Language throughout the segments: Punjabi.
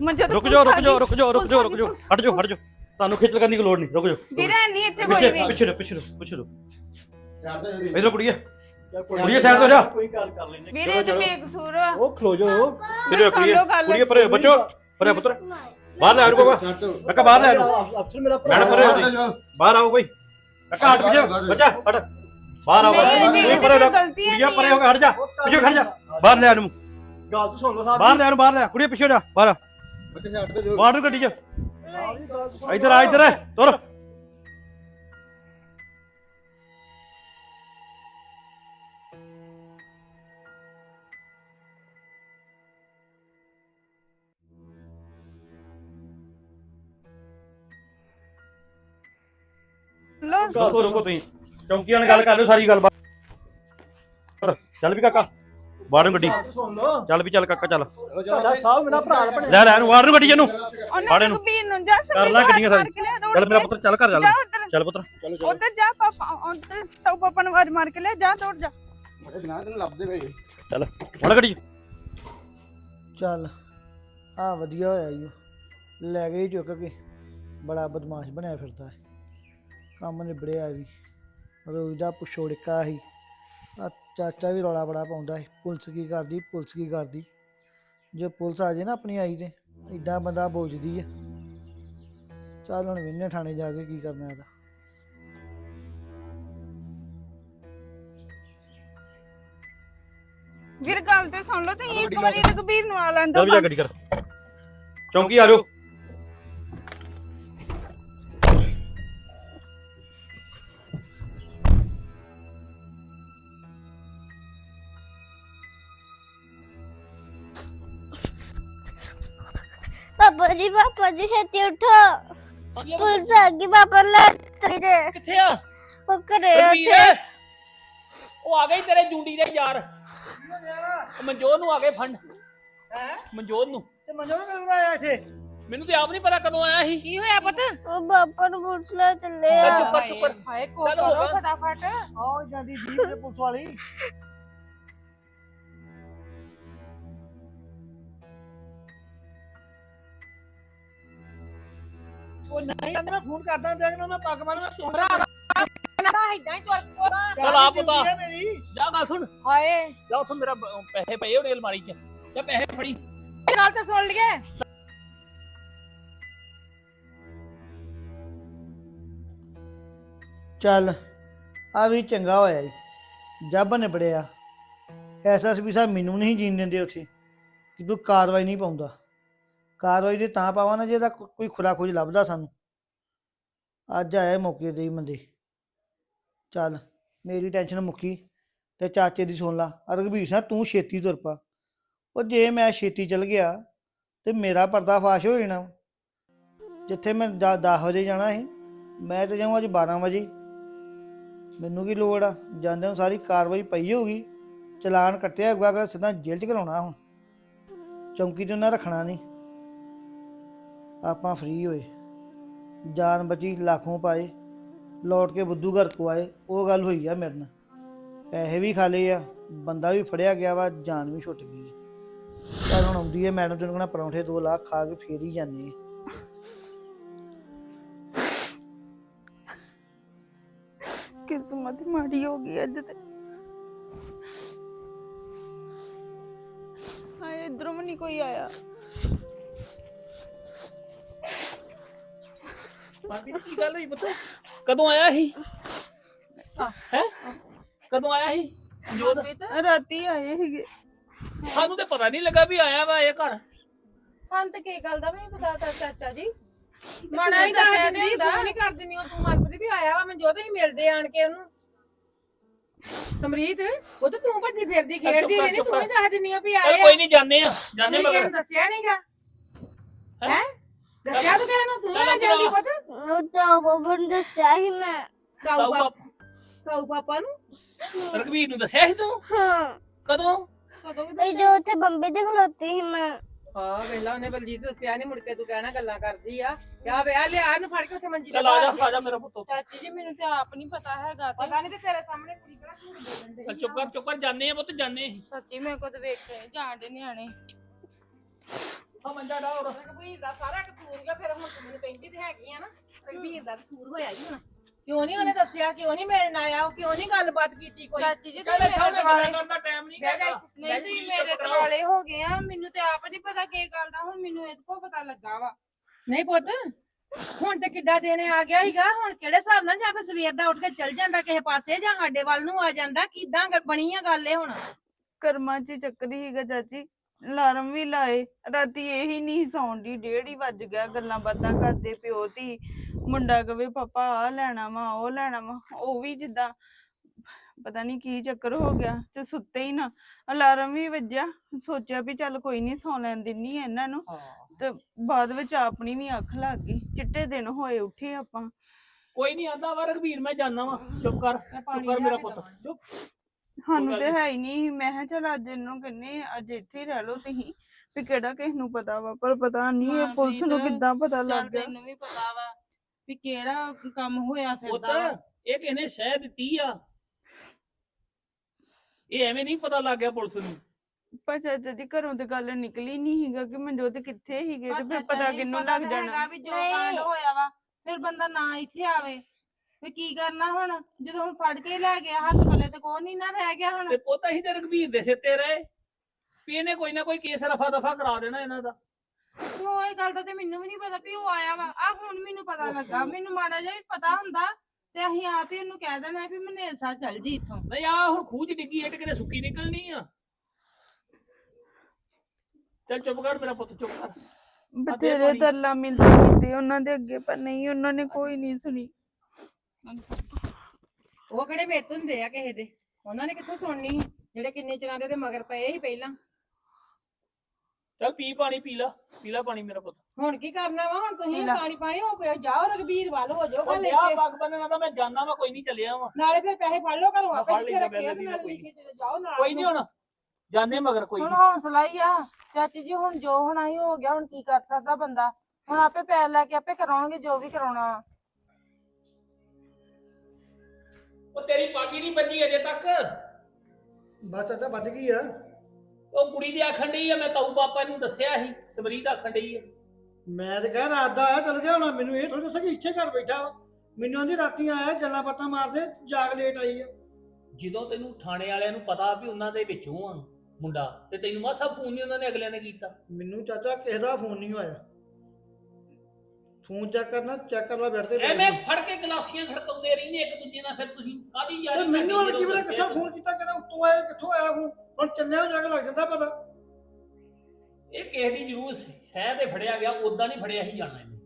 ਮੰਜੇ ਤੋਂ ਰੁਕ ਜਾਓ ਰੁਕ ਜਾਓ ਰੁਕ ਜਾਓ ਰੁਕ ਜਾਓ ਰੁਕ ਜਾਓ। ਹਟ ਜਾਓ ਹਟ ਜਾਓ। ਤੁਹਾਨੂੰ ਖੇਚਲ ਕਰਨ ਦੀ ਕੋਈ ਲੋੜ ਨਹੀਂ ਰੁਕ ਜਾਓ। ਵੀਰੇ ਨਹੀਂ ਇੱਥੇ ਕੋਈ ਪਿੱਛੇ ਵੀ ਪਿੱਛੇ ਪਿੱਛੇ ਪਿੱਛੇ। ਸਾਈਡ ਤੇ ਜਿਹੜੀ- ਇਧਰ ਕੁੜੀਏ। ਕੋਈ ਕੁੜੀਏ side ਤੇ ਜਾ। ਕੋਈ ਗੱਲ ਕਰ ਲੈਂਦੇ। ਵੀਰੇ ਤੇ ਬੇਕਸੂਰ ਆ। ਉਹ ਖਲੋ ਜਾਓ। ਸੁਣ ਕੁੜੀਏ। ਕੁੜੀਏ ਪਰੇ ਬੱਚੋ। ਪਰੇ ਪੁੱਤਰ। ਬਾਹਰ ਲੈ ਆਓ ਬਾਬਾ ਸਾਈਡ ਤੇ ਕਾਕਾ ਬਾਹਰ ਲੈ ਆਓ। ਅਫਸਰ ਮੇਰਾ ਭਰਾ ਬਾਹਰ ਆਓ ਕੋਈ ਕਾਕਾ ਹਟ ਪਿੱਛੇ ਬੱਚਾ ਹਟ। ਬਾਹਰ ਆਓ ਇਹਦੀ ਪਰੇ ਕੋਈ ਨਹੀਂ। ਪਰੇ ਹੋ ਕੇ ਹਟ ਜਾ। ਪਿੱਛੇ ਖੜ ਜਾ। ਬਾਹਰ ਲੈ ਆ ਇਹਨੂੰ ਗੱਲ ਤਾਂ ਸੁਣ ਲਓ ਸਾਹਿਬ ਬਾਹਰ ਲੈ ਆ ਇਹਨੂੰ ਬਾਹਰ ਲੈ। ਕੁੜੀਏ ਪਿੱਛੇ ਜਾ। ਬਾਹਰ ਆ। ਬੱਚੇ ਸਾਈਡ ਤੇ ਜੋ। ਬਾਹਰ ਨੂੰ ਗੱਡੀ ਚ। ਇੱਧਰ ਇੱਧਰ ਆ ਇੱਧਰ ਆ, ਤੁਰ। ਲੋ ਰੁਕੋ ਰੁਕੋ ਤੁਸੀਂ। ਚੌਂਕੀਆਂ ਨਾਲ ਗੱਲ ਕਰ ਲਿਓ ਸਾਰੀ ਗੱਲ ਬਾਹਰ ਚੱਲ ਵੀ ਕਾਕਾ। ਬਾਹਰ ਨੂੰ ਗੱਡੀ। ਸੁਣ ਲਓ ਚੱਲ ਵੀ ਚੱਲ ਕਾਕਾ ਚੱਲ। ਤੁਹਾਡਾ ਸਾਹਿਬ ਮੇਰਾ ਭਰਾ ਆਪਣੇ ਲੈ ਲੈ ਇਹਨੂੰ ਬਾਹਰ ਨੂੰ ਗੱਡੀ ਇਹਨੂੰ। ਉਹਨਾਂ ਫੜ ਨੂੰ ਜਾ ਕਰ ਲੈ ਗੱਡੀਆਂ ਸਾਰੀ ਸਾਰੀ ਚੱਲ ਮੇਰਾ ਪੁੱਤਰ ਚੱਲ ਘਰ ਚੱਲ ਚੱਲ ਪੁੱਤਰ। ਉੱਧਰ ਜਾ ਪਾਪਾ ਉੱਧਰ ਤਉ ਪਾਪਾ ਨੂੰ ਆਵਾਜ਼ ਮਾਰ ਕੇ ਲੈ ਜਾ ਦੌੜ ਜਾ। ਬੜੇ ਜਨਾਬ ਤੈਨੂੰ ਲੱਭਦੇ ਪਏ ਚੱਲ ਹੁਣ ਗੱਡੀ। ਚੱਲ ਆ ਵਧੀਆ ਹੋਇਆ ਈ ਓ। ਲੈ ਗਏ ਚੁੱਕ ਕੇ। ਬੜਾ ਬਦਮਾਸ਼ ਬਣਿਆ ਫਿਰਦਾ। ਹੈ ਕੰਮ ਨਿਬੜਿਆ ਵੀ। ਰੋਜ਼ ਦਾ ਪੁਛੋੜਕਾ ਸੀ ਆ ਚਾਚਾ ਵੀ ਰੌਲਾ ਬੜਾ ਪਾਉਂਦਾ ਹੈ ਪੁਲਿਸ ਕੀ ਕਰਦੀ ਪੁਲਿਸ ਕੀ ਕਰਦੀ। ਜੇ ਪੁਲਿਸ ਆ ਜੇ ਨਾ ਆਪਣੀ ਆਈ ਤੇ ਐਡਾ ਬੰਦਾ ਬੋਝਦੀ ਹੈ ਚੱਲ ਹੁਣ ਵਿੰਨੇ ਥਾਣੇ ਜਾ ਕੇ ਕੀ ਕਰਨਾ ਇਹਦਾ। ਵੀਰ ਗੱਲ ਤੇ ਸੁਣ ਲਓ ਤੁਸੀਂ ਇੱਕ ਵਾਰੀ ਰਘਬੀਰ ਨੂੰ ਆ ਲੈਣ ਚੱਲ ਵੀ ਜਾ ਦਿਓ ਗੱਡੀ ਕਰ। ਚੌਂਕੀ ਆ ਜਾਓ। ਪਾਪਾ ਜੀ ਛੇਤੀ ਉਠੋ। ਪੁਲਿਸ ਆ ਗਈ ਪਾਪਾ ਨੂੰ ਲੈ ਚਲੀ ਜੇ ਕਿੱਥੇ ਆ? ਉਹ ਘਰੇ ਰਣਵੀਰ ਉੱਥੇ। ਉਹ ਆ ਗਏ ਤੇਰੇ ਜੁੰਡੀ ਦੇ ਯਾਰ। ਉਹ ਮਨਜੋਤ ਨੂੰ ਆ ਗਏ ਫੰਡ ਹੈ? ਮਨਜੋਤ ਨੂੰ। ਤੇ ਮੰਜੋ ਨੂੰ ਆਇਆ ਇੱਥੇ? ਮੈਨੂੰ ਤੇ ਆਪ ਨਹੀਂ ਪਤਾ ਕਦੋਂ ਆਇਆ ਸੀ। ਕੀ ਹੋਇਆ ਪੁੱਤ? ਉਹ ਪਾਪਾ ਨੂੰ ਪੁਲਿਸ ਲੈ ਚੱਲੇ ਆ। ਚੁੱਪ ਕਰ ਚੁੱਪ ਕਰ। ਹਾਏ ਕੋ ਚੱਲ ਕਰੋ। ਫਟਾਫਟ। ਆਓ ਜਾਂਦੀ ਜੀਪ ਦੇ ਪੁਲਿਸ ਵਾਲੀ। ਉਹ ਨਹੀਂ ਕਹਿੰਦੇ ਮੈਂ ਫੋਨ ਕਰਦਾ ਦੇਖ ਨਾ ਮੈਂ ਪੱਗ ਬੰਨ ਮੈਂ ਫੋਨ ਨਾ ਇਦਾਂ ਹੀ ਤੁਰ ਪੋਰਾ ਚੱਲ ਆ ਪੁੱਤਾ। ਮੇਰੀ। ਜਾ ਗੱਲ ਸੁਣ। ਹਾਏ। ਜਾ ਉਥੋਂ ਮੇਰਾ ਬ- ਪੈਸੇ ਪਏ ਉਹਦੇ ਅਲਮਾਰੀ 'ਚ। ਜਾ ਪੈਸੇ ਫੜੀ। ਗੱਲ ਤਾਂ ਸੁਣ ਲਈਏ। ਚੱਲ ਆ ਵੀ ਚੰਗਾ ਹੋਇਆ ਜੀ। ਜੱਬ ਨਿਬੜਿਆ। ਐਸਐਸਪੀ ਸਾਹਿਬ ਮੈਨੂੰ ਨਹੀਂ ਜੀਣ ਦਿੰਦੇ ਉੱਥੇ। ਕਿ ਤੂੰ ਕਾਰਵਾਈ ਨਹੀਂ ਪਾਉਂਦਾ। ਕਾਰਵਾਈ ਤੇ ਤਾਂ ਪਾਵਾਂ ਨਾ ਜੇ ਇਹਦਾ ਕੋ- ਕੋਈ ਖੁਰਾ ਖੋਜ ਲੱਭਦਾ ਸਾਨੂੰ। ਅੱਜ ਆਇਆ ਮੌਕੇ ਤੇ ਹੀ ਬੰਦੇ। ਚੱਲ, ਮੇਰੀ ਟੈਨਸ਼ਨ ਮੁੱਕੀ ਤੇ ਚਾਚੇ ਦੀ ਸੁਣ ਲਾ। ਆ ਰਘਬੀਰ ਸਿੰਘ, ਤੂੰ ਛੇਤੀ ਤੁਰ ਪਾ। ਉਹ ਜੇ ਮੈਂ ਛੇਤੀ ਚਲ ਗਿਆ ਤੇ ਮੇਰਾ ਪਰਦਾ ਫਾਸ਼ ਹੋ ਜਾਣਾ। ਜਿੱਥੇ ਮੈਂ 10 ਵਜੇ ਜਾਣਾ ਸੀ, ਮੈਂ ਤੇ ਜਾਊਂ ਅੱਜ 12 ਵਜੇ। ਮੈਨੂੰ ਕੀ ਲੋੜ ਆ? ਜਾਂਦੇ ਨੂੰ ਸਾਰੀ ਕਾਰਵਾਈ ਪਈ ਹੋਊਗੀ। ਚਲਾਨ ਕੱਟਿਆ ਹੋਊਗਾ, ਅਗਲਾ ਸਿੱਧਾ ਜੇਲ੍ਹ 'ਚ ਘਲਾਉਣਾ ਹੁਣ। ਚੌਂਕੀ ਤੇ ਉਹਨਾਂ ਰੱਖਣਾ ਨਹੀਂ। ਆਪਾਂ ਫ੍ਰੀ ਹੋਏ। ਜਾਨ ਬਚੀ, ਲੱਖੋਂ ਪਾਏ। ਲੌਟ ਕੇ ਬੁੱਧੂ ਘਰ ਕੋ ਆਏ। ਉਹ ਗੱਲ ਹੋਈ ਆ ਮੇਰੇ ਨਾਲ। ਪੈਸੇ ਵੀ ਖਾ ਲਏ ਆ। ਬੰਦਾ ਵੀ ਫੜਿਆ ਗਿਆ ਵਾ, ਜਾਨ ਵੀ ਛੁੱਟ ਗਈ ਪਰ ਹੁਣ ਆਉਂਦੀ ਹੈ ਮੈਡਮ ਤੈਨੂੰ ਕਹਣਾ, ਪਰੌਂਠੇ 2 ਲੱਖ ਖਾ ਕੇ ਫੇਰ ਹੀ ਜਾਂਦੇ ਕਿਸਮਤ ਮਾੜੀ ਹੋ ਗਈ ਅੱਜ ਤੇ। ਹਾਏ, ਇਧਰੋਂ ਵੀ ਨਹੀਂ ਕੋਈ ਆਇਆ। ਬਾਕੀ ਕੀ ਗੱਲ ਹੋਈ ਪੁੱਤ? ਕਦੋਂ ਆਇਆ ਸੀ? ਹੈ? ਕਦੋਂ ਆਇਆ ਸੀ? ਜੋਤ? ਰਾਤੀ ਆਏ ਸੀਗੇ। ਸਾਨੂੰ ਤੇ ਪਤਾ ਨਹੀਂ ਲੱਗਾ ਵੀ ਆਇਆ ਵਾ ਇਹ ਘਰ। ਹਾਂ ਤੇ ਕੀ ਗੱਲ ਦਾ ਵੀ ਪਤਾ ਤਾਂ ਚਾਚਾ ਜੀ। ਮਾੜਾ ਹੀ ਦੱਸਿਆ ਨਹੀਂ ਹੁੰਦਾ। ਨਹੀਂ ਕਰ ਦਿੰਦੀ ਉਹ ਤੂੰ ਮਰਦੀ ਵੀ ਆਇਆ ਵਾ ਮੈਂ ਜੋਤ ਹੀ ਮਿਲਦੇ ਆਣ ਕੇ ਉਹਨੂੰ। ਸਮਰੀਤ ਉਹ ਤਾਂ ਤੂੰ ਭੱਜੀ ਫਿਰਦੀ ਖੇਡਦੀ ਚੁੱਪ ਤੂੰ ਹੀ। ਦੱਸ ਦਿੰਦੀ ਆ ਵੀ ਆਏ ਕੋਈ ਨਹੀਂ ਜਾਣੇ ਆ ਜਾਣੇ ਮਗਰ। ਦੱਸਿਆ ਨਹੀਂਗਾ ਹੈਂ? ਹੈ ਦੱਸਿਆ ਤੂੰ ਕਿਹਨੂੰ ਤੂੰ ਚੱਲ ਆ ਜਾਂਦੀ ਆਪਣਾ- ਪੁੱਤ। ਉਹ ਤਾਂ ਪਾਪਾ ਨੂੰ ਦੱਸਿਆ ਸੀ ਮੈਂ। ਕਾਊ ਪਾਪਾ ਕਾਊ ਪਾਪਾ ਨੂੰ? ਰਘਵੀਰ ਨੂੰ ਦੱਸਿਆ ਸੀ ਤੂੰ? ਹਾਂ। ਕਦੋਂ? ਕਦੋਂ ਕਿ ਇਹ ਦੱਸਿਆ? ਜੋ ਉੱਥੇ ਬੰਬੇ ਤੇ ਖਲੋਤੀ ਸੀ ਮੈਂ। ਹਾਂ ਵੇਲਾ ਉਹਨੇ ਬਲਜੀਤ ਦੱਸਿਆ ਨਹੀਂ ਮੁੜ ਕੇ ਤੂੰ ਕਹਿਣਾ ਗੱਲਾਂ ਕਰਦੀ ਆ। ਕਿਆ ਵੇ ਆ ਲਿਆ ਇਹਨੂੰ ਫੜ ਕੇ ਉੱਥੇ ਮੰਜੀ ਤੇ ਚੱਲ ਆ ਜਾ ਆ ਜਾ ਮੇਰਾ ਪੁੱਤ ਚਾਚੀ ਜੀ ਮੈਨੂੰ ਤਾਂ ਆਪ ਨਹੀਂ ਪਤਾ ਹੈਗਾ ਤੇ। ਪਤਾ ਨਹੀਂ ਤੇ ਤੇਰੇ ਸਾਹਮਣੇ ਕੁੜੀ ਕਿਹੜਾ ਝੂਠ ਬੋਲਣ ਡਈ ਚੱਲ। ਚੁੱਪ ਕਰ ਚੁੱਪ ਕਰ ਜਾਣੇ ਆ ਪੁੱਤ ਜਾਣੇ ਸੱਚੀ ਮੇਰੇ ਕੋ ਤੇ ਵੇਖ ਕੇ ਜਾਣ ਦੇ ਨਿਆਣੇ। ਆ ਮੰਜਾ ਡਾ ਹੋਰ ਰਘਬੀਰ ਦਾ ਸਾਰਾ ਕਸੂਰ ਗਾ ਫਿਰ ਹੁਣ ਤੂੰ ਮੈਨੂੰ ਕਹਿੰਦੀ ਤੇ ਹੈਗੀ ਆ ਨਾ ਰਘਬੀਰ ਦਾ ਕਸੂਰ ਹੋਇਆ ਹੀ ਹੁਣ। ਕਿਉਂ ਨਹੀਂ ਉਹਨੇ ਦੱਸਿਆ ਕਿਉਂ ਨਹੀਂ ਮਿਲਣ ਆਇਆ ਉਹ ਕਿਉਂ ਨਹੀਂ ਗੱਲਬਾਤ ਕੀਤੀ ਕੋਈ? ਚਾਚੀ ਜੀ ਕਹਿੰਦੇ ਤੁਸੀਂ ਸਾਹਮਣੇ ਮੇਰੇ ਗੱਲਾਂ ਦਿਵਾਲੇ ਕਰਨ ਦਾ ਟਾਈਮ ਨਹੀਂ ਬਹਿ ਜਾ ਹੈਗਾ ਨਹੀਂ ਤੁਸੀਂ ਮੇਰੇ ਦਿਵਾਲੇ ਹੋ ਗਏ ਆ ਮੈਨੂੰ ਤੇ ਆਪ ਨਹੀਂ ਪਤਾ ਕੀ ਗੱਲ ਦਾ ਹੁਣ ਮੈਨੂੰ ਇਹਦੇ ਕੋਲ ਪਤਾ ਲੱਗਾ ਵਾ। ਨਹੀਂ ਪੁੱਤ ਹੁਣ ਤੇ ਕਿੱਡਾ ਦਿਨ ਆ ਗਿਆ ਸੀਗਾ ਹੁਣ ਕਿਹੜੇ ਹਿਸਾਬ ਨਾਲ ਜਾਂ ਫਿਰ ਸਵੇਰ ਦਾ ਉੱਠ ਕੇ ਚੱਲ ਜਾਂਦਾ ਕਿਸੇ ਪਾਸੇ ਜਾਂ ਸਾਡੇ ਵੱਲ ਨੂੰ ਆ ਜਾਂਦਾ ਕਿਦਾਂ ਬਣੀ ਆ ਗੱਲ ਇਹ ਹੁਣ? ਕਰਮਾਂ 'ਚ ਹੀ ਚੱਕਰੀ ਹੀਗਾ ਚਾਚੀ। ਅਲਾਰਮ ਵੀ ਲਾਏ। ਰਾਤੀ ਇਹੀ ਨਹੀਂ ਸੌਣ ਦੀ ਡੇਢ ਹੀ ਵੱਜ ਗਿਆ ਗੱਲਾਂ ਬਾਤਾਂ ਕਰਦੇ ਪਿਓ ਦੀ ਮੁੰਡਾ ਕਵੇ ਪਾਪਾ ਆ ਲੈਣਾ ਵਾ ਉਹ ਲੈਣਾ ਵਾ। ਉਹ ਵੀ ਜਿੱਦਾਂ ਪਤਾ ਨਹੀਂ ਕੀ ਚੱਕਰ ਹੋ ਗਿਆ ਤੇ ਸੁੱਤੇ ਹੀ ਨਾ। ਅਲਾਰਮ ਵੀ ਵੱਜਿਆ। ਸੋਚਿਆ ਵੀ ਚੱਲ ਕੋਈ ਨਹੀਂ ਸੌ ਲੈਣ ਦਿੰਨੀ ਆ ਇਹਨਾਂ ਨੂੰ। ਤੇ ਬਾਅਦ ਵਿੱਚ ਆਪਣੀ ਵੀ ਅੱਖ ਲੱਗ ਗਈ। ਚਿੱਟੇ ਦਿਨ ਹੋਏ ਉੱਠੇ ਆਪਾਂ। ਕੋਈ ਨਹੀਂ ਆਂਦਾ ਵਾ ਰਘਬੀਰ ਮੈਂ ਜਾਣਾ ਵਾ। ਚੁੱਪ ਕਰ ਚੁੱਪ ਕਰ ਮੇਰਾ ਪੁੱਤ। ਚੁੱਪ। ਸਾਨੂੰ ਤੇ। ਹੈ ਹੀ ਨਹੀਂ ਮੈਂ ਕਿਹਾ ਚੱਲ ਅੱਜ ਇਹਨੂੰ ਕਹਿੰਨੇ ਅੱਜ ਇੱਥੇ ਹੀ ਰਹਿ ਲਓ ਤੁਸੀਂ ਵੀ ਕਿਹੜਾ ਕਿਸ ਨੂੰ ਪਤਾ ਵਾ ਪਰ ਪਤਾ ਨਹੀਂ ਇਹ ਪੁਲਿਸ ਨੂੰ ਕਿੱਦਾਂ ਪਤਾ ਲੱਗ ਗਿਆ ਤੈਨੂੰ ਵੀ ਪਤਾ ਵਾ ਵੀ ਕਿਹੜਾ ਕੰਮ ਹੋਇਆ ਫਿਰਦਾ ਵਾ। ਇਹ ਕਿਹਨੇ ਸਹਿ ਦਿੱਤੀ ਆ ਇਹ ਐਵੇਂ ਨਹੀਂ ਪਤਾ ਲੱਗ ਗਿਆ ਪੁਲਿਸ ਨੂੰ ਪਰ ਚਾਚਾ ਜੀ ਘਰੋਂ ਤੇ ਗੱਲ ਨਿਕਲੀ ਨਹੀਂ ਹੈਗਾ ਕਿ ਮਨਜੋਤ ਕਿੱਥੇ ਹੀਗੇ ਤੇ ਫਿਰ ਪਤਾ ਕਿੰਨੂੰ ਲੱਗ ਜਾਣਾ ਵੀ ਜੋ। ਕਾਂਡ ਹੋਇਆ ਵਾ ਫਿਰ ਬੰਦਾ ਨਾ ਇੱਥੇ ਆਵੇ ਵੀ ਕੀ ਕਰਨਾ ਹੁਣ? ਜਦੋਂ ਹੁਣ ਫੜ ਕੇ ਲੈ ਗਿਆ ਹੱਥ ਪੱਲੇ ਤੇ ਕੋਈ ਨਹੀਂ ਨਾ ਰਹਿ ਗਿਆ ਹੁਣ। ਤੇ ਪੁੱਤ ਅਸੀਂ ਤੇ ਰਘਬੀਰ ਦੇ ਸਿਰ ਤੇ ਰਹੇ। ਵੀ ਇਹਨੇ ਕੋਈ ਨਾ ਕੋਈ ਕੇਸ ਰਫਾ ਦਫਾ ਕਰਾ ਦੇਣਾ ਇਹਨਾਂ ਦਾ। ਉਹ ਇਹ ਗੱਲ ਦਾ ਤੇ ਮੈਨੂੰ ਵੀ ਨਹੀਂ ਪਤਾ ਵੀ ਉਹ ਆਇਆ ਵਾ। ਆ ਹੁਣ ਮੈਨੂੰ ਪਤਾ ਲੱਗਾ। ਮੈਨੂੰ ਮਾੜਾ ਜਿਹਾ ਵੀ ਪਤਾ ਹੁੰਦਾ ਤੇ ਅਸੀਂ ਆਪ ਹੀ ਉਹਨੂੰ ਕਹਿ ਦੇਣਾ ਵੀ ਮਨੇਰ ਸਾਹਿਬ ਚੱਲ ਜੀ ਇੱਥੋਂ। ਨਹੀਂ ਆ ਹੁਣ ਖੂਜ ਡਿੱਗੀ ਹੈ ਤੇ ਕਿਤੇ ਸੁੱਕੀ ਨਿਕਲਣੀ ਆ। ਚੱਲ ਚੁੱਪ ਕਰ ਮੇਰਾ ਪੁੱਤ ਚੁੱਪ ਕਰ। ਬਥੇਰੇ। ਤਰਲਾ ਮਿਲਦੇ ਕੀਤੇ ਉਹਨਾਂ ਦੇ ਅੱਗੇ ਪਰ ਨਹੀਂ ਉਹਨਾਂ ਨੇ ਕੋਈ ਨਹੀਂ ਸੁਣੀ। ਉਹ ਕਿਹੜੇ ਮੇਤ ਹੁੰਦੇ ਆ ਕਿਸੇ ਦੇ? ਉਹਨਾਂ ਨੇ ਕਿੱਥੋਂ ਸੁਣਨੀ ਸੀ? ਜਿਹੜੇ ਕਿੰਨੇ ਚਿਰਾਂ ਦੇ ਤੇ ਮਗਰ ਪਏ ਸੀ ਪਹਿਲਾਂ? ਚੱਲ ਪੀ ਪਾਣੀ ਪੀ ਲਾ ਪੀ ਲਾ ਪਾਣੀ ਮੇਰਾ ਪੁੱਤ। ਹੁਣ ਕੀ ਕਰਨਾ ਵਾ? ਹੁਣ ਤੁਸੀਂ। ਪਾਣੀ ਪਾਣੀ ਹੋ ਪਿਆ ਜਾਓ ਰਘਬੀਰ ਵੱਲ ਹੋ ਜਾਓ ਉਹ ਲੈ ਲਿਆ ਕੇ। ਪੱਗ ਬੰਨਣਾ ਤਾਂ ਮੈਂ ਜਾਣਾ ਵਾ ਕੋਈ ਨਹੀਂ ਚੱਲਿਆ ਵਾ। ਨਾਲੇ ਫਿਰ ਪੈਸੇ ਫੜ ਲਓ ਘਰੋਂ ਆਪੇ ਫੜ ਜਿੱਥੇ ਲੈਂਦੇ ਰੱਖੇ ਆ ਤੇ ਪਹਿਲਾਂ ਨਾਲੇ ਕੋਈ ਲੈ ਕੇ ਚਲੇ ਜਾਓ ਨਾਲ ਕੋਈ ਨਹੀਂ ਹੁਣ ਜਾਣੇ ਮਗਰ ਕੋਈ ਹੁਣ ਨਹੀਂ। ਹੌਸਲਾ ਹੀ ਆ। ਚਾਚੀ ਜੀ ਹੁਣ ਜੋ ਹੋਣਾ ਹੀ ਹੋ ਗਿਆ ਹੁਣ ਕੀ ਕਰ ਸਕਦਾ ਬੰਦਾ? ਹੁਣ ਆਪੇ ਪੈਰ ਲੈ ਕੇ ਆਪੇ ਕਰਾਉਣਗੇ ਜੋ ਵੀ ਕਰਾਉਣਾ। ਵਾ। ਉਹ ਤੇਰੀ ਪੱਗ ਨਹੀਂ ਬੱਜੀ ਅਜੇ ਤੱਕ। ਬਸ ਅੱਧਾ ਵੱਜ ਗਈ ਆ। ਉਹ ਕੁੜੀ ਦੀ ਆਖਣ ਡਈ ਆ ਮੈਂ ਤਾਊ ਪਾਪਾ ਨੂੰ ਦੱਸਿਆ ਸੀ ਸਮਰੀਤ ਆਖਣ ਡਈ ਆ। ਮੈਂ ਤੇ ਕਹਿ ਰਾਤ ਦਾ ਆਇਆ ਚਲ ਗਿਆ ਹੁਣ ਮੈਨੂੰ ਇਹ ਥੋੜੀ ਦੱਸਿਆ ਕਿ ਇੱਥੇ ਘਰ ਬੈਠਾ ਵਾ। ਮੈਨੂੰ ਆਂਦੀ ਰਾਤੀ ਆਇਆ ਗੱਲਾਂ ਬਾਤਾਂ ਮਾਰਦੇ ਜਾਗ ਲੇਟ ਆਈ ਆ। ਜਦੋਂ ਤੈਨੂੰ ਥਾਣੇ ਵਾਲਿਆਂ ਨੂੰ ਪਤਾ ਵੀ ਉਹਨਾਂ ਦੇ ਵਿੱਚੋਂ ਆ ਮੁੰਡਾ ਤੇ ਤੈਨੂੰ ਮਾਸਾ ਫੋਨ ਨਹੀਂ ਉਹਨਾਂ ਨੇ ਅਗਲਿਆਂ ਨੇ ਕੀਤਾ। ਮੈਨੂੰ ਚਾਚਾ ਕਿਸੇ ਦਾ ਫੋਨ ਨਹੀਂ ਆਇਆ ਫੋਨ ਚੈੱਕ ਕਰਨਾ ਚੈੱਕ ਕਰ ਲਾ ਬੈਠ ਤੇ ਐਵੇਂ ਫੜ ਕੇ ਗਲਾਸੀਆਂ ਖੜਕਾਉਂਦੇ ਰਹਿੰਦੇ ਇੱਕ ਦੂਜੇ ਨਾਲ ਫਿਰ ਤੁਸੀਂ ਕਾਦੀ ਤੇ ਯਾਰੀ ਮੈਨੂੰ ਹੁਣ ਕਰਨੀ ਕੀ ਪਤਾ ਕਿੱਥੋਂ ਫੋਨ ਕੀਤਾ ਕਹਿੰਦਾ ਉੱਤੋਂ ਆਇਆ ਕਿੱਥੋਂ ਆਇਆ ਫੋਨ? ਹੁਣ ਚੱਲਿਆ ਜਾ ਕੇ ਲੱਗ ਜਾਂਦਾ ਪਤਾ। ਇਹ ਕਿਸੇ ਦੀ ਜ਼ਰੂਰ ਸ਼ਹਿਰ ਤੇ ਫੜਿਆ ਗਿਆ ਉਦਾਂ ਨਹੀਂ ਫੜਿਆ ਹੀ ਜਾਣਾ ਇਹਨੇ।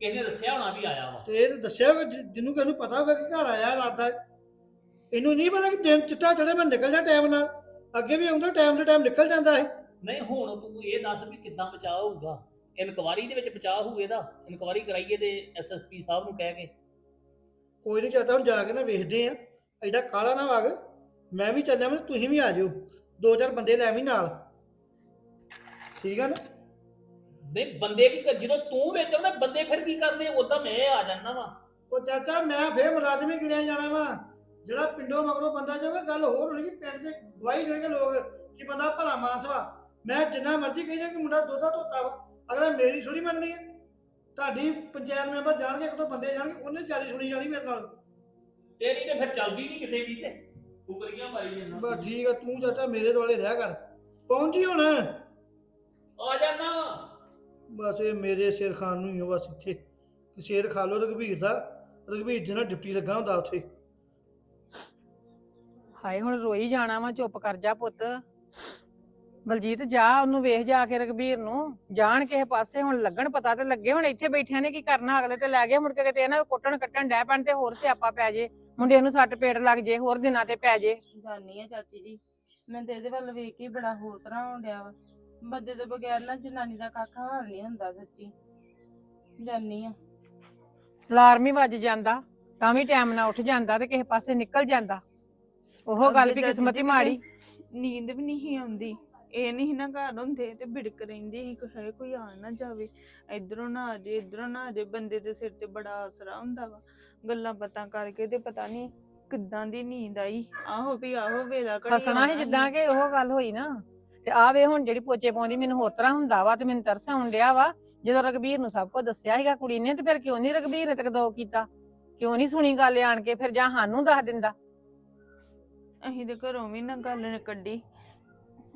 ਕਿਸੇ ਨੇ ਦੱਸਿਆ ਹੋਣਾ ਵੀ ਆਇਆ ਵਾ। ਤੇ ਇਹ ਤਾਂ ਦੱਸਿਆ ਹੋਊਗਾ ਜਿ- ਜਿਹਨੂੰ ਕਿਸੇ ਨੂੰ ਪਤਾ ਹੋਗਾ ਕਿ ਘਰ ਆਇਆ ਰਾਤ ਦਾ। ਇਹਨੂੰ ਨਹੀਂ ਪਤਾ ਕਿ ਦਿਨ ਚਿੱਟਾ ਚੜੇ ਮੈਂ ਨਿਕਲ ਜਾ ਟਾਈਮ ਨਾਲ। ਅੱਗੇ ਵੀ ਆਉਂਦਾ ਟਾਈਮ ਤੇ ਟਾਈਮ ਨਿਕਲ ਜਾਂਦਾ ਹੈ ਨਹੀਂ ਹੁਣ ਤੂੰ ਇਹ ਦੱਸ ਵੀ ਕਿੱਦਾਂ ਬਚਾਅ ਹੋਊਗਾ। ਇਨਕੁਆਰੀ ਦੇ ਵਿੱਚ ਬਚਾਅ ਹੋਊ ਇਹਦਾ ਇਨਕੁਆਰੀ ਕਰਾਈਏ ਤੇ ਐਸਐਸਪੀ ਸਾਹਿਬ ਨੂੰ ਕਹਿ ਕੇ। ਕੋਈ ਨਹੀਂ ਚਾਹਤਾ ਹੁਣ ਜਾ ਕੇ ਨਾ ਵੇਖਦੇ ਆ ਐਡਾ ਕਾਲਾ ਨਾ ਵਗ। ਮੈਂ ਵੀ ਚੱਲਿਆ ਮੈਂ ਤੁਸੀਂ ਵੀ ਆ ਜਿਓ। ਦੋ ਚਾਰ ਬੰਦੇ ਲੈ ਵੀ ਨਾਲ। ਠੀਕ ਆ ਨਾ? ਨਹੀਂ ਬੰਦੇ ਕੀ ਕਰ- ਜਦੋਂ ਤੂੰ ਵਿੱਚ ਆਉਣਾ ਬੰਦੇ ਫਿਰ ਕੀ ਕਰਦੇ? ਉਦਾਂ ਮੈਂ ਆ ਜਾਣਾ ਵਾ। ਉਹ ਚਾਚਾ ਮੈਂ ਫੇਰ ਮੁਲਾਜ਼ਮੀ ਗਿਣਿਆ ਜਾਣਾ ਵਾ। ਜਿਹੜਾ ਪਿੰਡੋਂ ਮਗਰੋਂ ਬੰਦਾ ਜਾਊਗਾ ਗੱਲ ਹੋਰ ਹੋਣੀ ਕਿ ਪਿੰਡ 'ਚ ਗਵਾਹੀ ਦੇਣਗੇ ਲੋਕ ਕਿ ਬੰਦਾ ਭਲਾ ਮਾਨਸ ਵਾ। ਮੈਂ ਜਿੰਨਾ ਮਰਜ਼ੀ ਕਹੀ ਜਾ ਕਿ ਮੁੰਡਾ ਦੋਦਾ ਧੋਤਾ ਵਾ। ਅਗਰ ਮੇਰੀ ਥੋੜੀ ਮੰਨਣੀ ਹੈ? ਤੁਹਾਡੀ ਪੰਚਾਇਤ ਮੈਂਬਰ ਜਾਣਗੇ ਇੱਕ ਦੋ ਬੰਦੇ ਜਾਣਗੇ ਉਹਨੇ ਜਾਰੀ ਸੁਣੀ ਜਾਣੀ ਮੇਰੇ ਨਾਲ। ਤੇਰੀ ਤੇ ਫਿਰ ਚੱਲਦੀ ਨਹੀਂ ਕਿਤੇ ਵੀ ਤੇ। ਤੂੰ ਕਰੀਆਂ ਮਾਰੀ ਜਾਂਦਾ। ਬਸ ਠੀਕ ਆ ਤੂੰ ਚਾਚਾ ਮੇਰੇ ਦੁਆਲੇ ਰਹਿ ਕਰ। ਪਹੁੰਚੀ ਹੁਣ। ਆ ਜਾਣਾ ਬਸ ਇਹ ਮੇਰੇ ਸਿਰ ਖਾਨ ਨੂੰ ਹੀ ਬਸ ਇੱਥੇ। ਕਿ ਸਿਰ ਖਾ ਲੋ ਰਘਬੀਰ ਦਾ। ਰਘਬੀਰ ਜੀ ਨਾਲ ਡਿਪਟੀ ਲੱਗਾ ਹੁੰਦਾ ਉੱਥੇ। ਹਾਏ ਹੁਣ ਰੋਈ ਜਾਣਾ ਵਾ ਚੁੱਪ ਕਰ ਜਾ ਪੁੱਤ। ਬਲਜੀਤ ਜਾ ਉਹਨੂੰ ਵੇਖ ਜਾ ਕੇ ਰਘਬੀਰ ਨੂੰ। ਜਾਣ ਕਿਸੇ ਪਾਸੇ ਹੁਣ ਲੱਗਣ ਪਤਾ ਤੇ ਲੱਗੇ। ਹੁਣ ਇੱਥੇ ਬੈਠਿਆਂ ਨੇ ਕੀ ਕਰਨਾ? ਅਗਲੇ ਤੇ ਲੈ ਗਏ। ਮੁੜ ਕੇ ਕਿਤੇ ਇਹਨਾਂ ਕੁੱਟਣ ਕੱਟਣ ਡੈ ਪੈਣ ਤੇ ਹੋਰ ਸਿਆਪਾ ਪੈ ਜੇ। ਮੁੰਡੇ ਨੂੰ ਸੱਟ ਪੇਟ ਲੱਗ ਜੇ ਹੋਰ ਦਿਨਾਂ ਤੇ ਪੈ ਜੇ। ਜਾਨੀ ਆ ਚਾਚੀ ਜੀ। ਮੈਂ ਤੇ ਇਹਦੇ ਵੱਲ ਵੇਖ ਕੇ ਬੜਾ ਹੋਰ ਤਰ੍ਹਾਂ ਹੋਣ ਡਿਆ ਵਾ। ਬੰਦੇ ਤੋਂ ਬਗੈਰ ਨਾ ਜਨਾਨੀ ਦਾ ਕੱਖ ਹਾਲ ਨਹੀਂ ਹੁੰਦਾ ਸੱਚੀ। ਜਾਨੀ ਆ। ਅਲਾਰਮ ਹੀ ਵੱਜ ਜਾਂਦਾ। ਤਾਂ ਵੀ ਟਾਈਮ ਨਾਲ ਉੱਠ ਜਾਂਦਾ ਤੇ ਕਿਸੇ ਪਾਸੇ ਨਿਕਲ ਜਾਂਦਾ। ਉਹ ਗੱਲ ਵੀ ਕਿਸਮਤ ਹੀ ਮਾੜੀ। ਨੀਂਦ ਵੀ ਨਹੀਂ ਆਉਂਦੀ। ਇਹ ਨਹੀਂ ਨਾ ਘਰ ਹੁੰਦੇ ਤੇ ਬਿੜਕ ਰਹਿੰਦੀ ਸੀ ਕਿ ਹੈ ਕੋਈ ਆ ਨਾ ਜਾਵੇ। ਇਧਰੋਂ ਨਾ ਆ ਜੇ ਇਧਰੋਂ ਨਾ ਆ ਜੇ ਬੰਦੇ ਦੇ ਸਿਰ ਤੇ ਬੜਾ ਆਸਰਾ ਹੁੰਦਾ ਵਾ। ਗੱਲਾਂ ਬਾਤਾਂ ਕਰਕੇ ਤੇ ਪਤਾ ਨਹੀਂ ਕਿੱਦਾਂ ਦੀ ਨੀਂਦ ਆਈ। ਆਹੋ ਵੀ ਆਹੋ ਵੇਲਾ ਘੜੀ ਫਸਣਾ ਆਉਣਾ ਜਿੱਦਾਂ ਕਿ ਉਹ ਗੱਲ ਹੋਈ ਨਾ। ਤੇ ਆ ਵੇ ਹੁਣ ਜਿਹੜੀ ਪੋਚੇ ਪਾਉਂਦੀ ਮੈਨੂੰ ਹੋਰ ਤਰ੍ਹਾਂ ਹੁੰਦਾ ਵਾ ਤੇ ਮੈਨੂੰ ਤਰਸ ਆਉਣ ਡਿਆ ਵਾ। ਜਦੋਂ ਰਗਬੀਰ ਨੂੰ ਸਭ ਕੁਝ ਦੱਸਿਆ ਸੀਗਾ ਕੁੜੀ ਨੇ ਤੇ ਫਿਰ ਕਿਉਂ ਨਹੀਂ ਰਗਬੀਰ ਨੇ ਤੱਕ ਦੋ ਕੀਤਾ? ਕਿਉਂ ਨਹੀਂ ਸੁਣੀ ਗੱਲ ਆਣ ਕੇ ਫਿਰ ਜਾਂ ਸਾਨੂੰ ਦੱਸ ਦਿੰਦਾ? ਅਸੀਂ ਤੇ ਘਰੋਂ ਵੀ ਨਾ ਗੱਲ ਨੀ ਕੱਢੀ।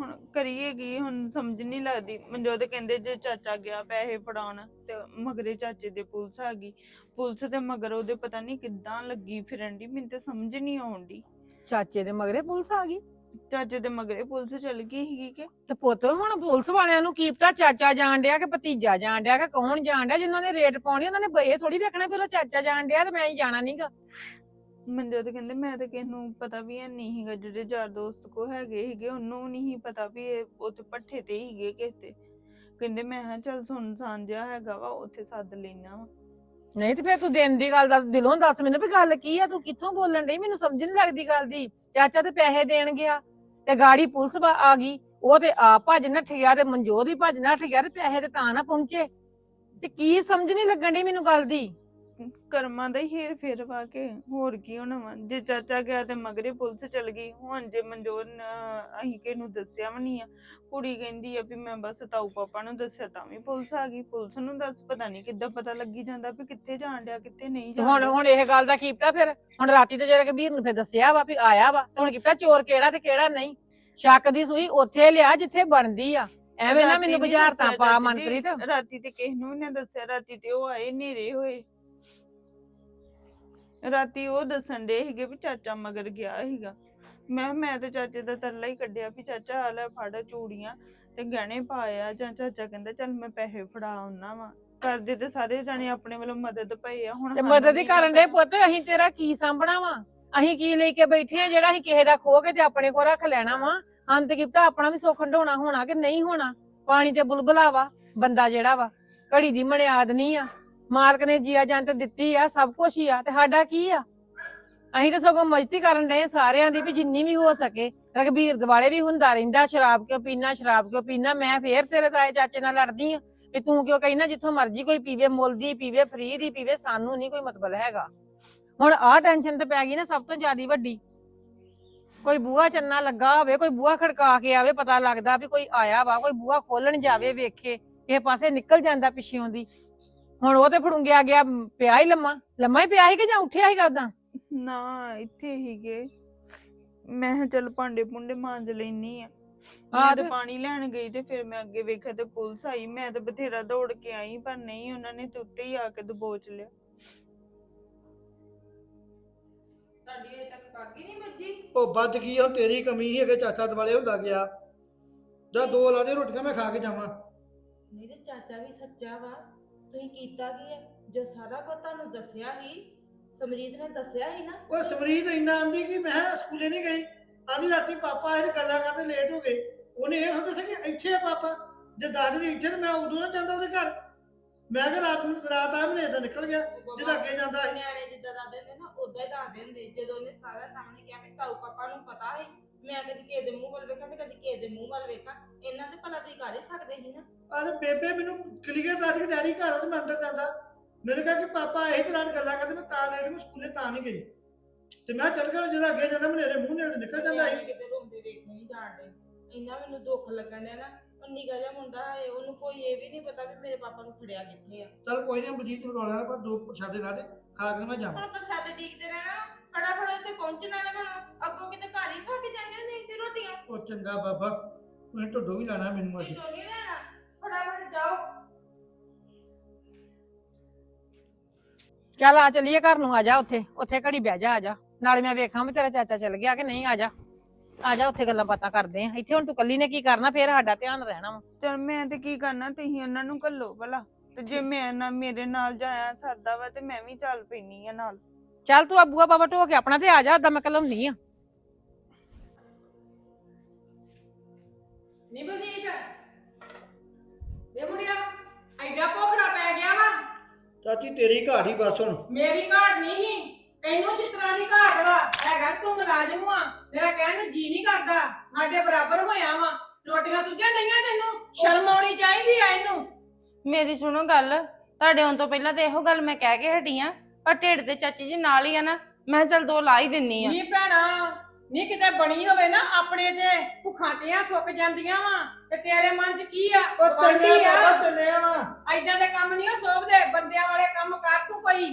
ਹੁਣ ਕਰੀਏ ਕੀ ਹੁਣ ਸਮਝ ਨਹੀਂ ਲੱਗਦੀ। ਮਨਜੋਤ ਕਹਿੰਦੇ ਜੇ ਚਾਚਾ ਗਿਆ ਪੈਸੇ ਫੜਾਉਣ ਤੇ ਮਗਰੇ ਚਾਚੇ ਦੇ ਪੁਲਿਸ ਆ ਗਈ। ਪੁਲਿਸ ਤੇ ਮਗਰ ਉਹਦੇ ਪਤਾ ਨਹੀਂ ਕਿੱਦਾਂ ਲੱਗੀ ਫਿਰਨ ਦੀ ਮੈਨੂੰ ਤੇ ਸਮਝ ਨਹੀਂ ਆਉਂਦੀ ਚਾਚੇ ਦੇ ਮਗਰੇ ਪੁਲਿਸ ਆ ਗਈ? ਚਾਚੇ ਦੇ ਮਗਰੇ ਪੁਲਿਸ ਚੱਲ ਗਈ ਸੀਗੀ ਕਿ? ਤੇ ਪੁੱਤ ਹੁਣ ਪੁਲਿਸ ਵਾਲਿਆਂ ਨੂੰ ਕੀ ਪਤਾ ਚਾਚਾ ਜਾਣ ਡਿਆ ਕਿ ਭਤੀਜਾ ਜਾਣ ਡਿਆ ਕਿ ਕੌਣ ਜਾਣ ਡਿਆ? ਜਿਨ੍ਹਾਂ ਨੇ ਰੇਟ ਪਾਉਣੀ ਉਹਨਾਂ ਨੇ ਇਹ ਥੋੜੀ ਵੇਖਣਾ ਫਿਰ ਉਹ ਚਾਚਾ ਜਾਣ ਡਿਆ ਤੇ ਮੈਂ ਹੀ ਜਾਣਾ ਨਹੀਂਗਾ ਮਨਜੋਤ ਕਹਿੰਦੇ ਮੈਂ ਤਾਂ ਕਿਸੇ ਨੂੰ ਪਤਾ ਵੀ ਹੈ ਨਹੀਂ ਸੀਗਾ ਜਿਹੜੇ ਯਾਰ ਦੋਸਤ ਕੋ ਹੈਗੇ ਸੀਗੇ, ਉਹਨੂੰ ਨਹੀਂ ਸੀ ਪਤਾ ਵੀ ਇਹ ਉੱਥੇ ਪੱਠੇ ਤੇ ਸੀਗੇ ਕਿਸੇ ਤੇ। ਕਹਿੰਦੇ ਮੈਂ ਹਾਂ ਚੱਲ ਸੁਨਸਾਨ ਜਿਹਾ ਹੈਗਾ ਵਾ, ਉੱਥੇ ਸੱਦ ਲੈਣਾ ਵਾ। ਨਹੀਂ ਤੇ ਫਿਰ ਤੂੰ ਦਿਨ ਦੀ ਗੱਲ ਦੱਸ, ਦਿਲੋਂ ਦੱਸ ਮੈਨੂੰ ਵੀ ਗੱਲ ਕੀ ਆ, ਤੂੰ ਕਿੱਥੋਂ ਬੋਲਣ ਡਈ? ਮੈਨੂੰ ਸਮਝ ਨਹੀਂ ਲੱਗਦੀ ਗੱਲ ਦੀ। ਚਾਚਾ ਤੇ ਪੈਸੇ ਦੇਣ ਗਿਆ ਤੇ ਗਾੜੀ ਪੁਲਿਸ ਵਾ- ਆ ਗਈ। ਉਹ ਤੇ ਆ ਭੱਜ ਨੱਠ ਗਿਆ ਤੇ ਮਨਜੋਤ ਵੀ ਭੱਜ ਨੱਠ ਗਿਆ ਤੇ ਪੈਸੇ ਤੇ ਤਾਂ ਨਾ ਪਹੁੰਚੇ। ਤੇ ਕੀ ਸਮਝ ਨਹੀਂ ਲੱਗਣ ਡਈ ਮੈਨੂੰ ਗੱਲ ਦੀ? ਕਰਮਾਂ ਦਾ ਹੀ ਹੇਰ ਫੇਰ ਵਾ ਕੇ ਹੋਰ ਕੀ ਹੋਣਾ ਵਾ ਜੇ ਚਾਚਾ ਗਿਆ ਤੇ ਮਗਰੇ ਪੁਲਿਸ ਚਲ ਗਈ। ਹੁਣ ਜੇ ਮਨਜੋਤ ਨ- ਅਸੀਂ ਨੂੰ ਦੱਸਿਆ ਵੀ ਨਹੀਂ ਆ। ਕੁੜੀ ਕਹਿੰਦੀ ਆ ਵੀ ਮੈਂ ਬਸ ਤਾਊ ਪਾਪਾ ਨੂੰ ਦੱਸਿਆ ਤਾਂ ਵੀ ਪੁਲਿਸ ਆ ਗਈ। ਪੁਲਿਸ ਨੂੰ ਦੱਸ ਪਤਾ ਨਹੀਂ ਕਿੱਦਾਂ ਪਤਾ ਲੱਗੀ ਜਾਂਦਾ ਵੀ ਕਿੱਥੇ ਜਾਣ ਡਿਆ ਕਿੱਥੇ ਨਹੀਂ ਤੇ ਜਾਣ ਹੁਣ ਡਿਆ। ਹੁਣ ਇਹ ਗੱਲ ਦਾ ਕੀਤਾ ਫਿਰ? ਹੁਣ ਰਾਤੀ ਤੇ ਜਿਹੜਾ ਵੀਰ ਨੂੰ ਫਿਰ ਦੱਸਿਆ ਵਾ ਵੀ ਆਇਆ ਵਾ ਤੇ ਹੁਣ ਕੀਤਾ ਚੋਰ ਕਿਹੜਾ ਤੇ ਕਿਹੜਾ ਨਹੀਂ। ਸ਼ੱਕ ਦੀ ਸੂਈ ਉੱਥੇ ਲਿਆ ਜਿੱਥੇ ਬਣਦੀ ਆ। ਐਵੇਂ ਨਾ ਰਾਤੀ ਮੈਨੂੰ ਨੀ ਬਾਜ਼ਾਰ ਤਾਂ ਦੱਸਿਆ ਪਾ ਚਾਚੀ ਜੀ, ਮਨਪ੍ਰੀਤ। ਰਾਤੀ ਤੇ ਕਿਸੇ ਨੂੰ ਵੀ ਨਾ ਦੱਸਿਆ ਰਾਤੀ ਤੇ ਉਹ ਆਏ ਨੇਰੇ ਹੋਏ। ਰਾਤੀ ਉਹ ਦੱਸਣ ਦੇ ਸੀਗੇ ਵੀ ਚਾਚਾ ਮਗਰ ਗਿਆ ਸੀਗਾ। ਮੈਂ ਕਿਹਾ ਮੈਂ ਤੇ ਚਾਚੇ ਦਾ ਤਰਲਾ ਹੀ ਕੱਢਿਆ ਵੀ ਚਾਚਾ ਆ ਲੈ ਫੜ ਚੂੜੀਆਂ ਤੇ ਗਹਿਣੇ ਪਾਇਆ ਜਾਂ ਚਾਚਾ ਕਹਿੰਦਾ ਚੱਲ ਮੈਂ ਪੈਸੇ ਫੜਾ ਆਉਣਾ ਵਾ। ਕਰਦੇ ਤੇ ਸਾਰੇ ਜਾਣੇ ਆਪਣੇ ਵੱਲੋਂ ਮਦਦ ਪਏ ਆ। ਹੁਣ ਤੇ ਸਾਨੂੰ ਮਦਦ ਹੀ ਕਰਨ ਪਤਾ। ਦੇ ਪੁੱਤ ਅਸੀਂ ਤੇਰਾ ਕੀ ਸਾਂਭਣਾ ਵਾ? ਅਸੀਂ ਕੀ ਲੈ ਕੇ ਬੈਠੇ ਆ ਜਿਹੜਾ ਅਸੀਂ ਕਿਸੇ ਦਾ ਖੋ ਕੇ ਤੇ ਆਪਣੇ ਕੋਲ ਰੱਖ ਲੈਣਾ ਵਾ? ਅੰਤ ਕਿਪਤਾ ਆਪਣਾ ਵੀ ਸੁੱਖ ਢੋਣਾ ਹੋਣਾ ਕਿ ਨਹੀਂ ਹੋਣਾ? ਪਾਣੀ ਤੇ ਬੁਲਬੁਲਾ ਵਾ ਬੰਦਾ ਜਿਹੜਾ ਵਾ ਘੜੀ ਦੀ ਮਣਿਆਦ ਨਹੀਂ ਆ। ਮਾਲਕ ਨੇ ਜੀਆ ਜੰਤ ਦਿੱਤੀ ਆ, ਸਭ ਕੁਝ ਹੀ ਆ, ਤੇ ਸਾਡਾ ਕੀ ਆ? ਅਸੀਂ ਤਾਂ ਸਗੋਂ ਮਜਤੀ ਕਰਨ ਡਏ ਸਾਰਿਆਂ ਦੀ ਵੀ ਜਿੰਨੀ ਵੀ ਹੋ ਸਕੇ। ਰਗਬੀਰ ਦਿਵਾਲੇ ਵੀ ਹੁੰਦਾ ਰਹਿੰਦਾ, ਸ਼ਰਾਬ ਕਿਉਂ ਪੀਣਾ ਸ਼ਰਾਬ ਕਿਉਂ ਪੀਣਾ ਮੈਂ ਫੇਰ ਤੇਰੇ ਤਾਏ ਚਾਚੇ ਨਾਲ ਲੜਦੀ ਆ। ਵੀ ਤੂੰ ਕਿਉਂ ਕਹਿਣਾ ਜਿੱਥੋਂ ਮਰਜ਼ੀ ਕੋਈ ਪੀਵੇ, ਮੁੱਲ ਦੀ ਪੀਵੇ, ਫਰੀ ਦੀ ਪੀਵੇ, ਸਾਨੂੰ ਨਹੀਂ ਕੋਈ ਮਤਲਬ ਹੈਗਾ। ਹੁਣ ਆਹ ਟੈਨਸ਼ਨ ਤੇ ਪੈ ਗਈ ਨਾ ਸਭ ਤੋਂ ਜ਼ਿਆਦਾ ਵੱਡੀ। ਕੋਈ ਬੂਹਾ ਚੰਨਾ ਲੱਗਾ ਹੋਵੇ, ਕੋਈ ਬੂਹਾ ਖੜਕਾ ਕੇ ਆਵੇ, ਪਤਾ ਲੱਗਦਾ ਵੀ ਕੋਈ ਆਇਆ ਵਾ, ਕੋਈ ਬੂਹਾ ਖੋਲਣ ਜਾਵੇ, ਵੇਖੇ, ਕਿਸੇ ਪਾਸੇ ਨਿਕਲ ਜਾਂਦਾ ਪਿੱਛੋਂ ਦੀ। ਹੁਣ ਉਹ ਤੇ ਫੜੂੰਗਿਆ ਗਿਆ ਪਿਆ ਹੀ ਲੰਮਾ। ਲੰਮਾ ਹੀ ਪਿਆ ਸੀ ਕਿ ਜਾਂ ਉੱਠਿਆ ਸੀਗਾ ਉਦਾਂ ਨਾ ਇੱਥੇ ਹੀਗੇ ਮੈਂ ਕਿਹਾ ਚੱਲ ਭਾਂਡੇ ਭੁੰਡੇ ਮਾਂਜ ਲੈਣੀ ਆ। ਹਾਂ ਤੇ ਪਾਣੀ ਲੈਣ ਗਈ ਤੇ ਫਿਰ ਮੈਂ ਅੱਗੇ ਵੇਖਿਆ ਤੇ ਪੁਲਿਸ ਆਈ। ਮੈਂ ਤੇ ਬਥੇਰਾ ਦੌੜ ਕੇ ਆਈ ਪਰ ਨਹੀਂ ਉਹਨਾਂ ਨੇ ਤੇ ਉੱਤੇ ਹੀ ਆ ਕੇ ਦਬੋਚ ਲਿਆ। ਤੁਹਾਡੀ ਅਜੇ ਤੱਕ ਪੱਗ ਹੀ ਨਹੀਂ ਵੱਜੀ? ਉਹ ਵੱਜ ਗਈ ਹੁਣ ਤੇਰੀ ਕਮੀ ਹੀ ਹੈਗੇ ਚਾਚਾ ਦੁਆਲੇ ਹੁੰਦਾ ਗਿਆ। ਜਾਂ ਦੋ ਲਾ ਦੇ ਰੋਟੀਆਂ ਮੈਂ ਖਾ ਕੇ ਜਾਵਾਂ। ਨਹੀਂ ਤੇ ਚਾਚਾ ਵੀ ਸੱਚਾ ਵਾ। ਤੁਸੀਂ ਕੀਤਾ ਕੀ ਹੈ? ਜੋ ਸਾਰਾ ਕੁਝ ਤੁਹਾਨੂੰ ਦੱਸਿਆ ਹੀ ਸਮਰੀਤ ਨੇ ਦੱਸਿਆ ਹੀ ਨਾ? ਉਹ ਸਮਰੀਤ ਇੰਨਾ ਆਂਦੀ ਕਿ ਮੈਂ ਕਿਹਾ ਸਕੂਲੇ ਨਹੀਂ ਗਈ। ਆਂਦੀ ਰਾਤੀ ਪਾਪਾ ਤੇ ਗੱਲਾਂ ਕਰਦੇ ਲੇਟ ਹੋ ਗਏ। ਉਹਨੇ ਇਹ ਹੁੰਦਾ ਸੀ ਕਿ ਇੱਥੇ ਆ ਪਾਪਾ। ਜੇ ਦੱਸ ਦੀ ਇੱਥੇ ਤੇ ਮੈਂ ਉਦੋਂ ਨਾ ਜਾਂਦਾ ਉਹਦੇ ਘਰ। ਮੈਂ ਕਿਹਾ ਰਾਤ ਨੂੰ ਰਾਤ ਆ ਮਹੀਨੇ ਦਾ ਨਿਕਲ ਗਿਆ ਜਿਹੜਾ ਅੱਗੇ ਜਾਂਦਾ ਸੀ। ਨਿਆਣੇ ਜਿੱਦਾਂ ਦੱਸਦੇ ਹੁੰਦੇ ਨਾ ਉਦਾਂ ਹੀ ਦੱਸਦੇ ਹੁੰਦੇ। ਜਦੋਂ ਉਹਨੇ ਸਾਰਾ ਸਾਹਮਣੇ ਕਿਹਾ ਵੀ ਤਾਊ ਪਾਪਾ ਨੂੰ ਪਤਾ ਹੈ ਮੈਂ ਕਦੀ ਕਿਸੇ ਦੇ ਮੂੰਹ ਵੱਲ ਵੇਖਾਂ ਤੇ ਕਦੀ ਕਿਸੇ ਦੇ ਮੂੰਹ ਵੱਲ ਵੇਖਾਂ। ਇਹਨਾਂ ਦੇ ਭਲਾ ਤੁਸੀਂ ਕਰ ਹੀ ਸਕਦੇ ਸੀ ਨਾ। ਆਹ ਬੇਬੇ ਮੈਨੂੰ ਕਲੀਅਰ ਦੱਸ ਕਿ ਡੈਡੀ ਘਰ ਤੇ ਮੈਂ ਅੰਦਰ ਜਾਂਦਾ। ਮੈਨੂੰ ਕਿਹਾ ਕਿ ਪਾਪਾ ਆਏ ਤੇ ਰਾਤ ਗੱਲਾਂ ਕਰਦੇ ਮੈਂ ਤਾਂ ਮੈਂ ਸਕੂਲੇ ਤਾਂ ਨਹੀਂ ਗਈ। ਤੇ ਮੈਂ ਚੱਲ ਗਿਆ ਜਿਹੜਾ ਅੱਗੇ ਜਾਂਦਾ ਮੇਰੇ ਮੂੰਹ ਨਾਲ ਨਿਕਲ ਜਾਂਦਾ ਸੀ। ਕਿਤੇ ਰੋਂਦੇ ਵੇਖੇ ਨਹੀਂ ਜਾਣਦੇ ਇੰਨਾ ਮੈਨੂੰ ਦੁੱਖ ਲੱਗਣ ਡਿਆ ਨਾ ਉਹ ਨਿੱਕਾ ਜਿਹਾ ਮੁੰਡਾ ਹੈ ਉਹਨੂੰ ਕੋਈ ਇਹ ਵੀ ਨਹੀਂ ਪਤਾ ਵੀ ਮੇਰੇ ਪਾਪਾ ਨੂੰ ਫੜਿਆ ਕਿੱਥੇ ਆ। ਚੱਲ ਕੋਈ ਨਹੀਂ ਬਜੀਤ ਬੁਲਾ ਪਰ ਦੋ ਪ੍ਰਸ਼ਾਦੇ ਲਾ ਦੇ ਖਾ ਕੇ ਮੈਂ ਜਾਵਾਂ। ਹੁਣ ਪ੍ਰਸ਼ਾਦੇ ਡੀਕਦੇ ਰਹਿਣਾ। ਫਟਾਫਟ ਉੱਥੇ ਪਹੁੰਚਣ ਵਾਲੇ ਬਣੋ ਅੱਗੋਂ ਕਿਤੇ ਘਰ ਹੀ ਖਾ ਕੇ ਜਾਂਦੇ ਹੁੰਦੇ ਇੱਥੇ ਰੋਟੀਆਂ। ਉਹ ਚੰਗਾ ਬਾਬਾ ਮੈਂ ਢੋਡੋ ਵੀ ਲਾਣਾ ਮੈਨੂੰ ਅੱਜ। ਕੋਈ ਨਹੀਂ ਲੈਣਾ ਫਟਾਫਟ ਜਾਓ। ਚੱਲ ਆ ਚੱਲੀਏ ਘਰ ਨੂੰ ਆ ਜਾ ਉੱਥੇ ਉੱਥੇ ਘੜੀ ਬਹਿ ਜਾ ਆ ਜਾ। ਨਾਲੇ ਮੈਂ ਵੇਖਾਂ ਵੀ ਤੇਰਾ ਚਾਚਾ ਚੱਲ ਗਿਆ ਕਿ ਨਹੀਂ ਆ ਜਾ। ਆ ਜਾ ਉੱਥੇ ਗੱਲਾਂ ਬਾਤਾਂ ਕਰਦੇ ਆ। ਇੱਥੇ ਹੁਣ ਤੂੰ ਕੱਲੀ ਨੇ ਕੀ ਕਰਨਾ ਫੇਰ ਸਾਡਾ ਧਿਆਨ ਰਹਿਣਾ ਵਾ। ਚਲ ਮੈਂ ਤੇ ਕੀ ਕਰਨਾ ਤੁਸੀਂ ਉਹਨਾਂ ਨੂੰ ਘੱਲੋ ਭਲਾ। ਤੇ ਜੇ ਮੈਂ ਨਾ ਮੇਰੇ ਨਾਲ ਜਾਇਆ ਸਰਦਾ ਵਾ ਤੇ ਮੈਂ ਵੀ ਚੱਲ ਪੈਣੀ ਆ ਨਾਲ। ਚੱਲ ਤੂੰ ਆ ਬੂਆ ਬਾਬਾ ਢੋ ਕੇ ਆਪਣਾ ਤੇ ਆ ਜਾ ਓਦਾਂ ਮੈਂ ਕਲਾਉਂਦੀ ਆ। ਨੀ ਬਲਜੀਤ ਵੇ ਮੁੰਡਿਆ ਐਡਾ ਪੋਖੜਾ ਪੈ ਗਿਆ ਵਾ। ਚਾਚੀ ਤੇਰੀ ਘਾਟ ਹੀ ਬਸ ਹੁਣ। ਮੇਰੀ ਘਾਟ ਨਹੀਂ ਸੀ ਤੈਨੂੰ ਛਿੱਤਰਾਂ ਦੀ ਘਾਟ ਵਾ। ਹੈਗਾ ਤੂੰ ਮੁਲਾਜ਼ਮ ਆ ਮੇਰਾ ਕਹਿਣ ਨੂੰ ਜੀ ਨਹੀਂ ਕਰਦਾ। ਸਾਡੇ ਬਰਾਬਰ ਹੋਇਆ ਵਾ ਰੋਟੀਆਂ ਸੁੱਜਣ ਡਈਆਂ ਤੈਨੂੰ ਸ਼ਰਮ ਆਉਣੀ ਚਾਹੀਦੀ ਆ ਇਹਨੂੰ। ਮੇਰੀ ਸੁਣੋ ਗੱਲ ਤੁਹਾਡੇ ਆਉਣ ਤੋਂ ਪਹਿਲਾਂ ਤੇ ਇਹੋ ਗੱਲ ਮੈਂ ਕਹਿ ਕੇ ਹਟੀ ਆ। ਪਰ ਢਿੱਡ ਤੇ ਚਾਚੀ ਜੀ ਨਾਲ ਹੀ ਆ ਨਾ ਮੈਂ ਕਿਹਾ ਚੱਲ ਦੋ ਲਾ ਹੀ ਦਿੰਨੀ ਆ। ਨੀ ਭੈਣਾ ਨਹੀਂ ਕਿਤੇ ਬਣੀ ਹੋਵੇ ਨਾ ਆਪਣੇ ਤੇ ਭੁੱਖਾਂ ਤੀਆਂ ਸੁੱਕ ਜਾਂਦੀਆਂ ਵਾ। ਤੇ ਤੇਰੇ ਮਨ 'ਚ ਕੀ ਆ? ਗਵਾਂਢੀ ਆ। ਚੱਲੇ ਵਾ। ਐਦਾਂ ਦੇ ਕੰਮ ਨਹੀਂ ਸੋਭਦੇ ਬੰਦਿਆਂ ਵਾਲੇ ਕੰਮ ਕਰ ਤੂੰ ਕੋਈ।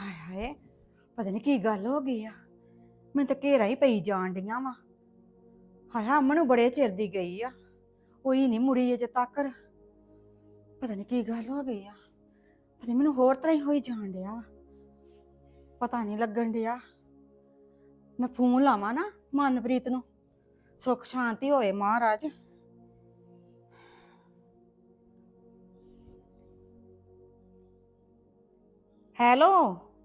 ਹਾਏ ਹਾਏ ਪਤਾ ਨਹੀਂ ਕੀ ਗੱਲ ਹੋ ਗਈ ਆ। ਮੈਨੂੰ ਤਾਂ ਘੇਰਾ ਹੀ ਪਈ ਜਾਣ ਡੀਆਂ ਵਾ। ਹਾਏ ਹਾਏ ਅਮਨ ਨੂੰ ਬੜੇ ਚਿਰ ਦੀ ਗਈ ਆ। ਕੋਈ ਨਹੀਂ ਮੁੜੀ ਅਜੇ ਤੱਕ ਪਤਾ ਨਹੀਂ ਕੀ ਗੱਲ ਹੋ ਗਈ ਆ। ਪਤਾ ਨੀ ਮੈਨੂੰ ਹੋਰ ਤਰ੍ਹਾਂ ਹੀ ਹੋਈ ਜਾਣ ਡਿਆ। ਪਤਾ ਨਹੀਂ ਲੱਗਣ ਡਿਆ। ਮੈਂ ਫੋਨ ਲਾਵਾਂ ਨਾ ਮਨਪ੍ਰੀਤ ਨੂੰ। ਸੁੱਖ ਸ਼ਾਂਤੀ ਹੋਏ ਮਹਾਰਾਜ। ਹੈਲੋ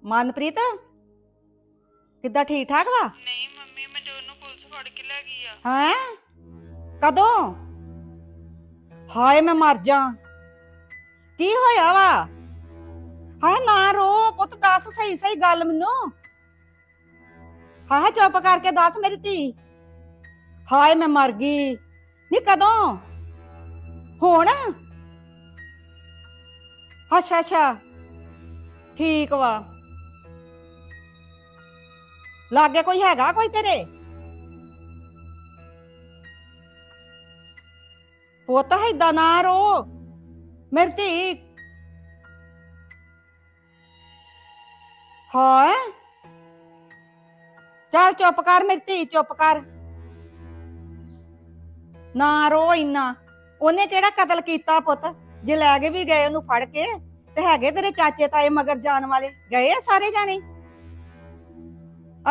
ਮਨਪ੍ਰੀਤ? ਕਿੱਦਾਂ ਠੀਕ ਠਾਕ ਵਾ? ਨਹੀਂ ਮੰਮੀ ਮੈਨੂੰ ਉਹਨੂੰ ਪੁਲਿਸ ਫੜ ਕੇ ਲੈ ਗਈ ਆ। ਹੈਂ? ਕਦੋਂ? ਹਾਏ ਮੈਂ ਮਰ ਜਾ। ਕੀ ਹੋਇਆ ਵਾ? ਹਾਏ ਨਾ ਰੋ, ਪੁੱਤ ਦੱਸ ਸਹੀ ਸਹੀ ਗੱਲ ਮੈਨੂੰ। ਹਾਏ ਚੁੱਪ ਕਰਕੇ ਦੱਸ ਮੇਰੀ ਧੀ। ਹਾਏ, ਮੈਂ ਮਰ ਗਈ। ਨੀ, ਕਦੋਂ? ਹੁਣ? ਅੱਛਾ ਅੱਛਾ। ਠੀਕ ਵਾ। ਲਾਗੇ ਕੋਈ ਹੈਗਾ ਕੋਈ ਤੇਰੇ? ਪੁੱਤ, ਏਦਾਂ ਨਾ ਰੋ। ਮੇਰੀ ਧੀ ਹਾਂ। ਚੱਲ ਚੁੱਪ ਕਰ ਮੇਰੀ ਧੀ, ਚੁੱਪ ਕਰ। ਨਾ ਰੋ ਇੰਨਾ। ਉਹਨੇ ਕਿਹੜਾ ਕਤਲ ਕੀਤਾ ਪੁੱਤ? ਜੇ ਲੈ ਕੇ ਵੀ ਗਏ ਉਹਨੂੰ ਫੜ ਕੇ, ਤੇ ਹੈਗੇ ਤੇਰੇ ਚਾਚੇ ਤਾਏ ਮਗਰ ਜਾਣ ਵਾਲੇ? ਗਏ ਆ ਸਾਰੇ ਜਾਣੇ?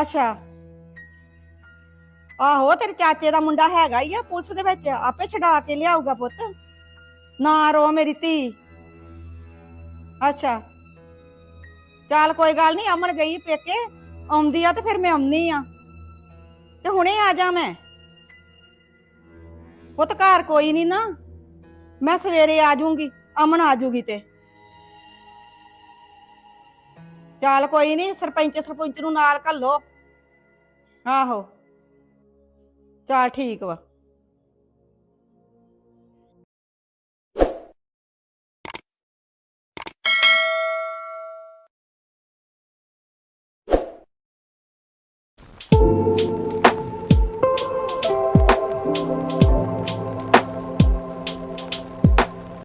ਅੱਛਾ। ਆਹੋ, ਤੇਰੇ ਚਾਚੇ ਦਾ ਮੁੰਡਾ ਹੈਗਾ ਹੀ ਆ ਪੁਲਿਸ ਦੇ ਵਿੱਚ। ਆਪੇ ਛਡਾ ਕੇ ਲਿਆਊਗਾ ਪੁੱਤ। ਨਾ ਰੋ ਮੇਰੀ ਧੀ। ਅੱਛਾ। ਚੱਲ ਕੋਈ ਗੱਲ ਨਹੀਂ, ਅਮਨ ਗਈ ਪੇਕੇ, ਆਉਂਦੀ ਆ ਤੇ ਫਿਰ ਮੈਂ ਆਉਣੀ ਆ। ਤੇ ਹੁਣੇ ਆ ਜਾ ਮੈਂ। ਪੁੱਤ ਘਰ ਕੋਈ ਨਹੀਂ ਨਾ। ਮੈਂ ਸਵੇਰੇ ਆ ਜਾਊਂਗੀ, ਅਮਨ ਆ ਜਾਊਗੀ ਤੇ। ਚੱਲ ਕੋਈ ਨਹੀਂ, ਸਰਪੰਚ ਸਰਪੰਚ ਨੂੰ ਨਾਲ ਘੱਲੋ। ਆਹੋ। ਚੱਲ ਠੀਕ ਵਾ।